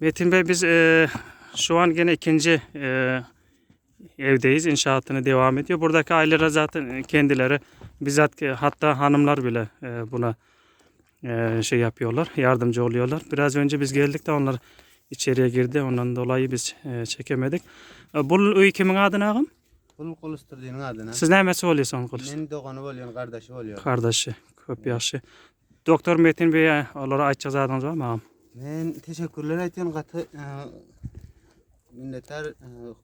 Metin Bey biz e, şu an gene ikinci e, evdeyiz. İnşaatını devam ediyor. Buradaki aileler zaten kendileri bizzat e, hatta hanımlar bile e, buna e, şey yapıyorlar. Yardımcı oluyorlar. Biraz önce biz geldik de onlar içeriye girdi. Ondan dolayı biz e, çekemedik. E, bu uy kimin adına ağam? Pul kulusturduğunun adına. Siz nämesi oluyorsun kılıç? Men doğanı oluyor, kardeşi oluyor. Kardeşi. Köp yaxşı. Doktor Metin Bey'e onlara aytacak zadınız var mı ağam? Men teşekkürler aytıyorum katı. e, Minnettar e,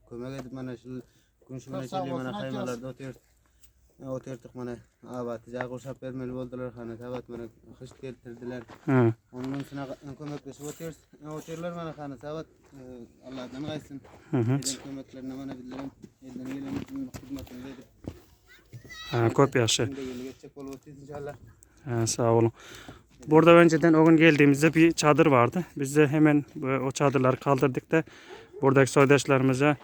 kömek edip mana şu gün şu mana çeli mana kaymalarda otur. Oturduk mana abatı kursap vermeli boldular hani tabat mana hış keltirdiler. Hı. Onun sonra kömekleşip otur. Oturlar mana hani tabat Allah'tan gaysın. Hı hı. Eden kömeklerine mana bildirim. Elden gelen hizmetini edip. Ha, köp yeni geçecek bol otur inşallah. Ha, sağ olun. Burada önceden o gün geldiğimizde bir çadır vardı. Biz de hemen bu- o çadırları kaldırdık da buradaki soydaşlarımıza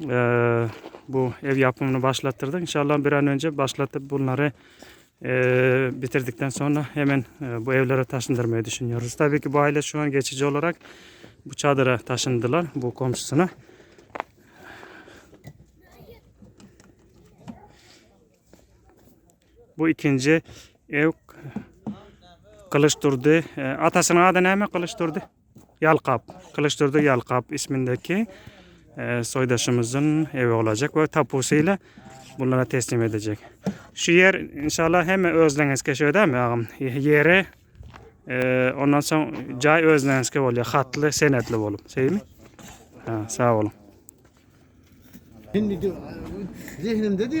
eee, bu ev yapımını başlattırdık. İnşallah bir an önce başlatıp bunları eee, bitirdikten sonra hemen eee, bu evlere taşındırmayı düşünüyoruz. Tabii ki bu aile şu an geçici olarak bu çadıra taşındılar bu komşusuna. Bu ikinci ev Kılıç Durdu. E, atasının adı ne mi Kılıç Durdu? Yalkap. Kılıç Durdu Yalkap ismindeki e, soydaşımızın evi olacak ve tapusuyla bunlara teslim edecek. Şu yer inşallah hem özlenizke şöyle değil mi ağam? Yeri e, ondan sonra cay özlenizke oluyor. Hatlı, senetli olup. Şey mi? Ha, sağ olun. Şimdi zihnimde diyor.